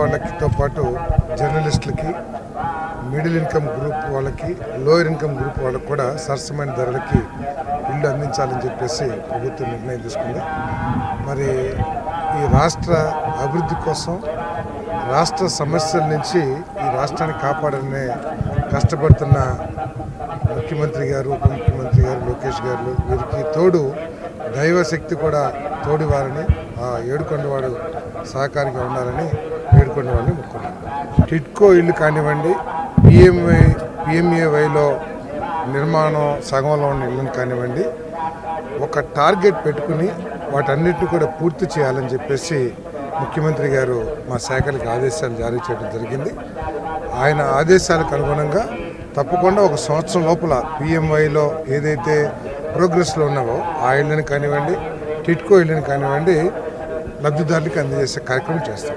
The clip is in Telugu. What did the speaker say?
పేదవాళ్ళకితో పాటు జర్నలిస్టులకి మిడిల్ ఇన్కమ్ గ్రూప్ వాళ్ళకి లోయర్ ఇన్కమ్ గ్రూప్ వాళ్ళకి కూడా సరసమైన ధరలకి ఇల్లు అందించాలని చెప్పేసి ప్రభుత్వం నిర్ణయం తీసుకుంది. మరి ఈ రాష్ట్ర అభివృద్ధి కోసం రాష్ట్ర సమస్యల నుంచి ఈ రాష్ట్రాన్ని కాపాడనే కష్టపడుతున్న ముఖ్యమంత్రి గారు ఉప ముఖ్యమంత్రి గారు లోకేష్ గారు వీరికి తోడు దైవశక్తి కూడా తోడివారని ఆ ఏడుకొండవాడు సహకారిగా ఉండాలని ఏడుకొండవాడిని మొక్కున్నాను టిట్కో ఇల్లు కానివ్వండి పిఎంఏ పిఎంఏవైలో నిర్మాణం సగంలో ఉన్న ఇల్లుని కానివ్వండి ఒక టార్గెట్ పెట్టుకుని వాటన్నిటిని కూడా పూర్తి చేయాలని చెప్పేసి ముఖ్యమంత్రి గారు మా శాఖలకు ఆదేశాలు జారీ చేయడం జరిగింది. ఆయన ఆదేశాలకు అనుగుణంగా తప్పకుండా ఒక సంవత్సరం లోపల పిఎంఐలో ఏదైతే ప్రోగ్రెస్లో ఉన్నావో ఆ ఇళ్ళని కానివ్వండి టిట్కో ఇళ్ళని కానివ్వండి లబ్ధిదారులకు అందజేసే కార్యక్రమం చేస్తాం.